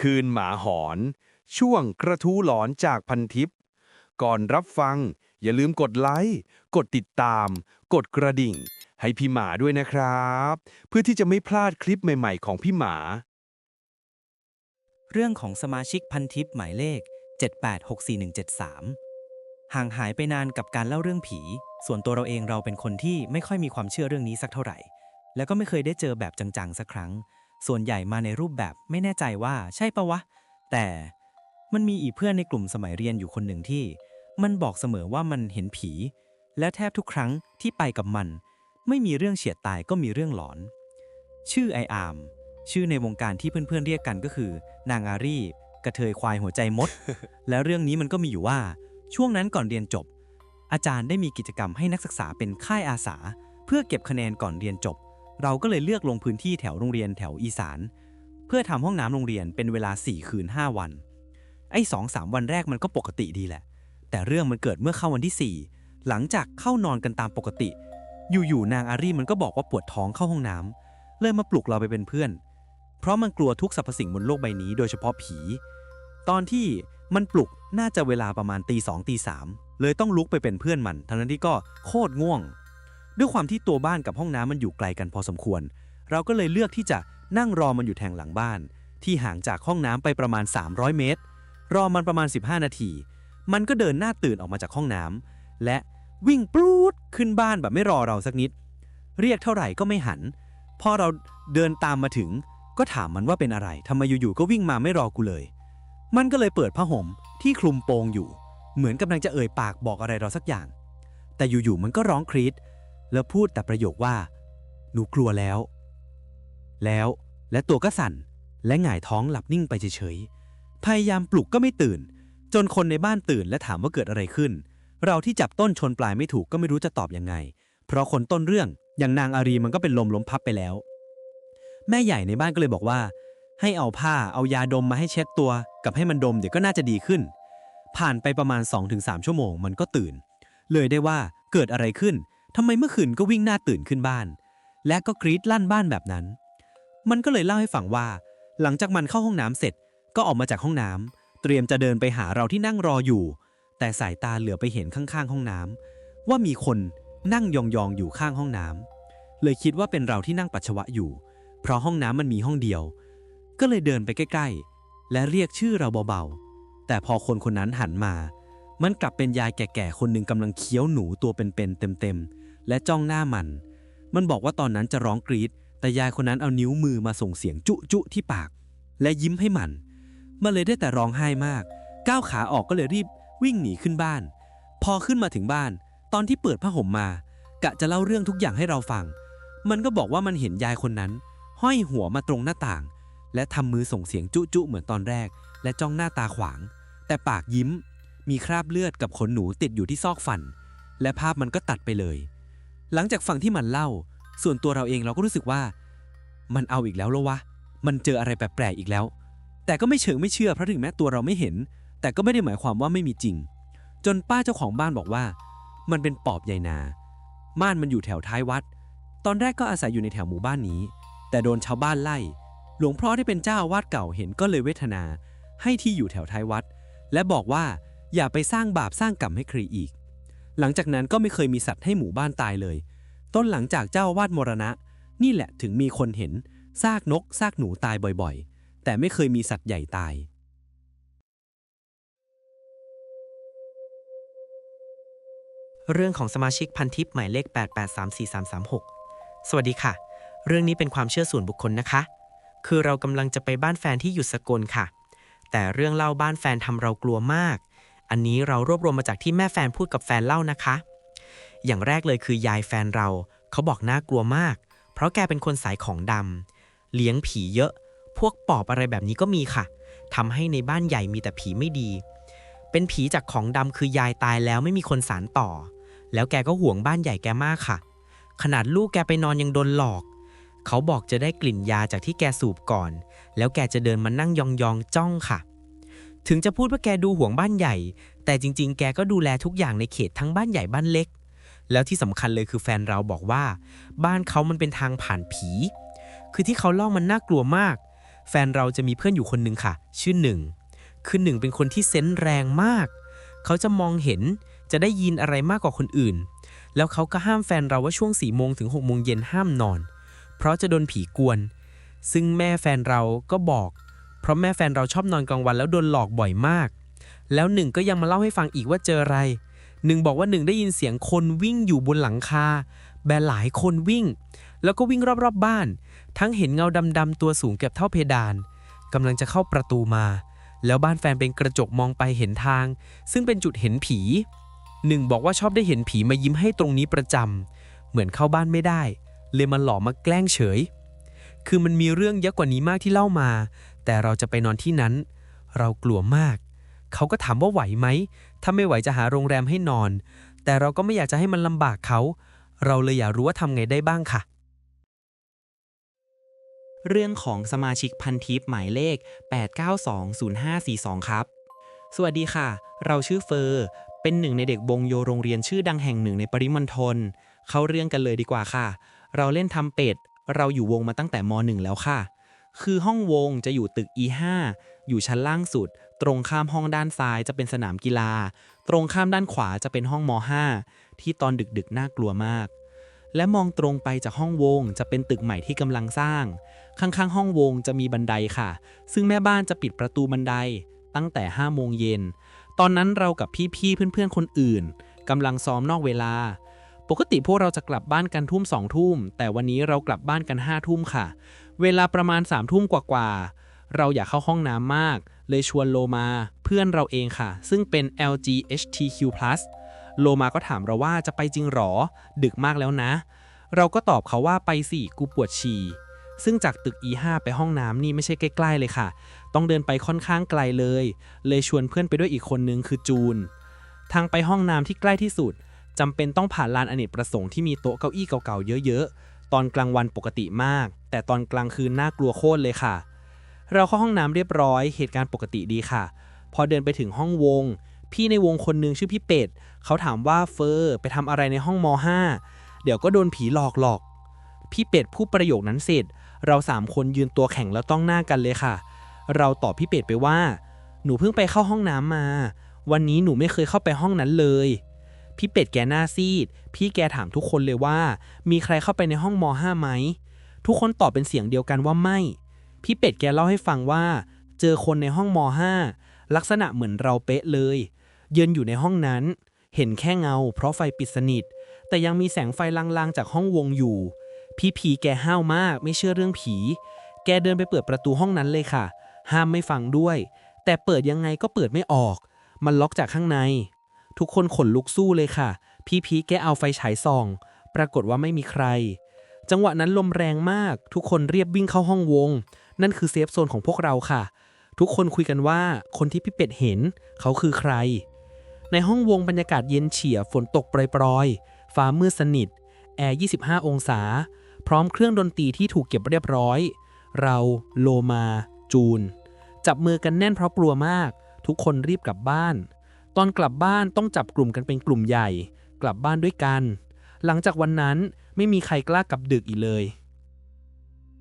คืนหมาหอน ช่วงกระทู้หลอนจากพันทิป ก่อนรับฟัง อย่าลืมกดไลค์ กดติดตาม กดกระดิ่ง ให้พี่หมาด้วยนะครับ เพื่อที่จะไม่พลาดคลิปใหม่ๆ ของพี่หมา เรื่องของสมาชิกพันทิปหมายเลข 78644173 ห่างหายไปนานกับการเล่าเรื่องผี ส่วนตัวเราเองเราเป็นคนที่ไม่ค่อยมีความเชื่อเรื่องนี้สักเท่าไหร่ แล้วก็ไม่เคยได้เจอแบบจังๆสักครั้ง ส่วนใหญ่มาในรูปแบบไม่แน่ใจว่าใช่ปะวะ แต่มันมีอีกเพื่อนในกลุ่มสมัยเรียนอยู่คนหนึ่งที่ มันบอกเสมอว่ามันเห็นผี และแทบทุกครั้งที่ไปกับมัน ไม่มีเรื่องเฉียดตายก็มีเรื่องหลอน ชื่อไออาร์มชื่อในวงการที่เพื่อนๆเรียกกันก็คือ นางอารีกระเทยควายหัวใจมด แล้วเรื่องนี้มันก็มีอยู่ว่า ช่วงนั้นก่อนเรียนจบ อาจารย์ได้มีกิจกรรมให้นักศึกษาเป็นค่ายอาสา เพื่อเก็บคะแนนก่อนเรียนจบ เราก็เลยเลือกลงพื้นที่แถวโรงเรียนแถวอีสาน เพื่อทำห้องน้ำโรงเรียนเป็นเวลา 4 คืน 5 วัน ไอ้สองสามวันแรกมันก็ปกติดีแหละ แต่เรื่องมันเกิดเมื่อเข้าวันที่ 4 หลังจากเข้านอนกันตามปกติ อยู่ๆนางอารีมันก็บอกว่าปวดท้องเข้าห้องน้ำเลยมาปลุกเราไปเป็นเพื่อน เพราะมันกลัวทุกสรรพสิ่งบนโลกใบนี้โดยเฉพาะผี ตอนที่มันปลุกน่าจะเวลาประมาณตีสองตีสามเลยต้องลุกไปเป็นเพื่อนมัน ทั้งนั้นที่ก็โคตรง่วง ด้วยความที่ตัวบ้านกับห้องน้ำมันอยู่ไกลกันพอสมควร เราก็เลยเลือกที่จะนั่งรอมันอยู่แทงหลังบ้าน ที่ห่างจากห้องน้ำไปประมาณ 300 เมตร รอมันประมาณ 15 นาที มันก็เดินหน้าตื่นออกมาจากห้องน้ำและวิ่งปลูดขึ้นบ้านแบบไม่รอเราสักนิด เรียกเท่าไหร่ก็ไม่หัน พอเราเดินตามมาถึง ก็ถามมันว่าเป็นอะไรทำไมอยู่ๆก็วิ่งมาไม่รอกูเลย มันก็เลยเปิดผ้าห่มที่คลุมโปงอยู่ เหมือนกำลังจะเอ่ยปากบอกอะไรเราสักอย่าง แต่อยู่ๆมันก็ร้องครีด แล้วพูดแต่ประโยคว่า หนูกลัวแล้ว แล้วและตัวก็สั่น และหงายท้องหลับนิ่งไปเฉยๆ พยายามปลุกก็ไม่ตื่น จนคนในบ้านตื่นและถามว่าเกิดอะไรขึ้น เราที่จับต้นชนปลายไม่ถูกก็ไม่รู้จะตอบยังไง เพราะคนต้นเรื่องอย่างนางอารีมันก็เป็นลมล้มพับไปแล้ว แม่ใหญ่ในบ้านก็เลยบอกว่า ให้เอาผ้าเอายาดมมาให้เช็ดตัว กับให้มันดมเดี๋ยวก็น่าจะดีขึ้น ผ่านไปประมาณ 2-3 ชั่วโมงมันก็ตื่น เลยได้ว่าเกิดอะไรขึ้น ทำไมเมื่อคืนก็วิ่งหน้าตื่นขึ้นบ้าน และก็กรีดลั่นบ้านแบบนั้น มันก็เลยเล่าให้ฟังว่า หลังจากมันเข้าห้องน้ำเสร็จก็ออกมาจากห้องน้ำเตรียมจะเดินไปหาเราที่นั่งรออยู่ แต่สายตาเหลือไปเห็นข้างๆ ห้องน้ำว่ามีคนนั่งยองๆอยู่ข้างห้องน้ำเลยคิดว่าเป็นเราที่นั่งปัสสาวะอยู่ เพราะห้องน้ำมันมีห้องเดียว ก็เลยเดินไปใกล้ ๆ และเรียกชื่อเราเบาๆ แต่พอคนคนนั้นหันมา มันกลับเป็นยายแก่ๆคนหนึ่งกำลังเคี้ยวหนูตัวเป็นๆเต็มๆ และจ้องหน้ามัน มันบอกว่าตอนนั้นจะร้องกรีด แต่ยายคนนั้นเอานิ้วมือมาส่งเสียงจุจุที่ปาก และยิ้มให้มัน มันเลยได้แต่ร้องไห้มาก ก้าวขาออกก็เลยรีบวิ่งหนีขึ้นบ้าน พอขึ้นมาถึงบ้าน ตอนที่เปิดผ้าห่มมา กะจะเล่าเรื่องทุกอย่างให้เราฟัง มันก็บอกว่ามันเห็นยายคนนั้น ห้อยหัวมาตรงหน้าต่าง และทำมือส่งเสียงจุจุเหมือนตอนแรก และจ้องหน้าตาขวาง แต่ปากยิ้ม มีคราบเลือดกับขนหนูติดอยู่ที่ซอกฟัน และภาพมันก็ตัดไปเลย หลังจากฟังที่มันเล่า ส่วนตัวเราเองเราก็รู้สึกว่า มันเอาอีกแล้วหรอวะ มันเจออะไรแปลกๆอีกแล้ว แต่ก็ไม่เชิงไม่เชื่อเพราะถึงแม้ตัวเราไม่เห็น แต่ก็ไม่ได้หมายความว่าไม่มีจริง จนป้าเจ้าของบ้านบอกว่า มันเป็นปอบใยนา ม่านมันอยู่แถวท้ายวัด ตอนแรกก็อาศัยอยู่ในแถวหมู่บ้านนี้ แต่โดนชาวบ้านไล่ หลวงพ่อที่เป็นเจ้าวาดเก่าเห็นก็เลยเวทนา ให้ที่อยู่แถวท้ายวัด และบอกว่าอย่าไปสร้างบาปสร้างกรรมให้ใครอีก หลังจากนั้นก็ไม่เคยมีสัตว์ให้หมู่บ้านตายเลย ต้นหลังจากเจ้าวาดมรณะ นี่แหละถึงมีคนเห็น ซากนก ซากหนูตายบ่อยๆ แต่ไม่เคยมีสัตว์ใหญ่ตาย เรื่องของสมาชิกพันทิปหมายเลข 8834336 สวัสดีค่ะ เรื่องนี้เป็นความเชื่อส่วนบุคคลนะคะ คือเรากำลังจะไปบ้านแฟนที่อยู่สกลค่ะ แต่เรื่องเล่าบ้านแฟนทำเรากลัวมาก อันนี้เรารวบรวมมาจากที่แม่แฟนพูดกับแฟนเล่านะคะ อย่างแรกเลยคือยายแฟนเรา เขาบอกน่ากลัวมาก เพราะแกเป็นคนสายของดำเลี้ยงผีเยอะ พวกปอบอะไรแบบนี้ก็มีค่ะทำให้ในบ้านใหญ่มีแต่ผีไม่ดี เป็นผีจากของดำคือยายตายแล้วไม่มีคนสารต่อ แล้วแกก็ห่วงบ้านใหญ่แกมากค่ะ ขนาดลูกแกไปนอนยังโดนหลอกเขาบอกจะได้กลิ่นยาจากที่แกสูบก่อน แล้วแกจะเดินมานั่งยองๆจ้องค่ะ ถึงจะพูดว่าแกดูห่วงบ้านใหญ่ แต่จริง ๆ แกก็ดูแลทุกอย่างในเขตทั้งบ้านใหญ่บ้านเล็ก แล้วที่สำคัญเลยคือแฟนเราบอกว่า บ้านเขามันเป็นทางผ่านผี คือที่เขาเล่ามันน่ากลัวมาก แฟนเราจะมีเพื่อนอยู่คนหนึ่งค่ะ ชื่อหนึ่ง คือหนึ่งเป็นคนที่เซนส์แรงมาก เขาจะมองเห็นจะได้ยินอะไรมากกว่าคนอื่น แล้วเขาก็ห้ามแฟนเราว่าช่วงสี่โมงถึงหกโมงเย็นห้ามนอน เพราะจะโดนผีกวน ซึ่งแม่แฟนเราก็บอก เพราะแม่แฟนเราชอบนอนกลางวันแล้วโดนหลอกบ่อยมาก แล้วหนึ่งก็ยังมาเล่าให้ฟังอีกว่าเจออะไรหนึ่งบอกว่าหนึ่งได้ยินเสียงคนวิ่งอยู่บนหลังคา แบรหลายคนวิ่ง แล้วก็วิ่งรอบๆบบ้าน ทั้งเห็นเงาดำๆตัวสูงเกือบเท่าเพดานกำลังจะเข้าประตูมา แล้วบ้านแฟนเป็นกระจกมองไปเห็นทาง ซึ่งเป็นจุดเห็นผีหนึ่งบอกว่าชอบได้เห็นผีมายิ้มให้ตรงนี้ประจำเหมือนเข้าบ้านไม่ได้ เลยมาหลอกมาแกล้งเฉย คือมันมีเรื่องเยอะกว่านี้มากที่เล่ามา แต่เราจะไปนอนที่นั้น เรากลัวมาก เขาก็ถามว่าไหวไหม ถ้าไม่ไหวจะหาโรงแรมให้นอน แต่เราก็ไม่อยากจะให้มันลำบากเขา เราเลยอยากรู้ว่าทำไงได้บ้างค่ะ เรื่องของสมาชิกพันทิปหมายเลข 8920542 ครับ สวัสดีค่ะ เราชื่อเฟอร์เป็นหนึ่งในเด็กบงโยโรงเรียนชื่อดังแห่งหนึ่งในปริมณฑลเข้าเรื่องกันเลยดีกว่าค่ะ เราเล่นทำเป็ด เราอยู่วงมาตั้งแต่ม .1 แล้วค่ะ คือห้องวงจะอยู่ตึก E5 อยู่ชั้นล่างสุด ตรงข้ามห้องด้านซ้ายจะเป็นสนามกีฬา ตรงข้ามด้านขวาจะเป็นห้องม .5 ที่ตอนดึกๆน่ากลัวมาก และมองตรงไปจากห้องวงจะเป็นตึกใหม่ที่กำลังสร้าง ข้างๆ ห้องวงจะมีบันไดค่ะ ซึ่งแม่บ้านจะปิดประตูบันไดตั้งแต่5โมงเย็น ตอนนั้นเรากับพี่ๆเพื่อนๆคนอื่นกำลังซ้อมนอกเวลา ปกติพวกเราจะกลับบ้านกันทุ่มสองทุ่ม แต่วันนี้เรากลับบ้านกัน5ทุ่มค่ะ เวลาประมาณ3ามทุ่มกว่าๆ เราอยากเข้าห้องน้ำมาก เลยชวนโลมาเพื่อนเราเองค่ะ ซึ่งเป็น LGHTQ+ โลมาก็ถามเราว่าจะไปจริงหรอ ดึกมากแล้วนะ เราก็ตอบเขาว่าไปสิกูปวดฉี่ ซึ่งจากตึก E5 ไปห้องน้ำนี่ไม่ใช่ใกล้ๆเลยค่ะ ต้องเดินไปค่อนข้างไกลเลย เลยชวนเพื่อนไปด้วยอีกคนนึงคือจูน ทางไปห้องน้ำที่ใกล้ที่สุดจำเป็นต้องผ่านลานอเนกประสงค์ที่มีโต๊ะเก้าอี้เก่าๆเยอะๆ ตอนกลางวันปกติมาก แต่ตอนกลางคืนน่ากลัวโคตรเลยค่ะ เราเข้าห้องน้ำเรียบร้อยเหตุการณ์ปกติดีค่ะ พอเดินไปถึงห้องวง พี่ในวงคนหนึงชื่อพี่เป็ดเขาถามว่าเฟอร์ไปทำอะไรในห้องม .5 เดี๋ยวก็โดนผีหลอกหลอกพี่เป็ดพูดประโยคนั้นเสร็จ เราสามคนยืนตัวแข็งแล้วต้องหน้ากันเลยค่ะ เราตอบพี่เป็ดไปว่า หนูเพิ่งไปเข้าห้องน้ำมา วันนี้หนูไม่เคยเข้าไปห้องนั้นเลย พี่เป็ดแกหน้าซีด พี่แกถามทุกคนเลยว่า มีใครเข้าไปในห้องม .5 ไหม ทุกคนตอบเป็นเสียงเดียวกันว่าไม่ พี่เป็ดแกเล่าให้ฟังว่า เจอคนในห้องม .5 ลักษณะเหมือนเราเป๊ะเลย ยืนอยู่ในห้องนั้น เห็นแค่เงา เพราะไฟปิดสนิท แต่ยังมีแสงไฟลางๆ จากห้องวงอยู่ พี่ผีแกห้าวมาก ไม่เชื่อเรื่องผี แกเดินไปเปิดประตูห้องนั้นเลยค่ะ ห้ามไม่ฟังด้วย แต่เปิดยังไงก็เปิดไม่ออก มันล็อกจากข้างใน ทุกคนขนลุกสู้เลยค่ะ พี่พีแกเอาไฟฉายส่อง ปรากฏว่าไม่มีใคร จังหวะนั้นลมแรงมาก ทุกคนเรียบวิ่งเข้าห้องวง นั่นคือเซฟโซนของพวกเราค่ะ ทุกคนคุยกันว่าคนที่พี่เป็ดเห็น เขาคือใคร ในห้องวงบรรยากาศเย็นเฉียบฝนตกปรอยๆ ฟ้ามืดสนิท แอร์ 25 องศา พร้อมเครื่องดนตรีที่ถูกเก็บเรียบร้อย เราโลมา จูน จับมือกันแน่นเพราะกลัวมาก ทุกคนรีบกลับบ้าน ตอนกลับบ้านต้องจับกลุ่มกันเป็นกลุ่มใหญ่ กลับบ้านด้วยกัน หลังจากวันนั้นไม่มีใครกล้ากลับดึกอีกเลย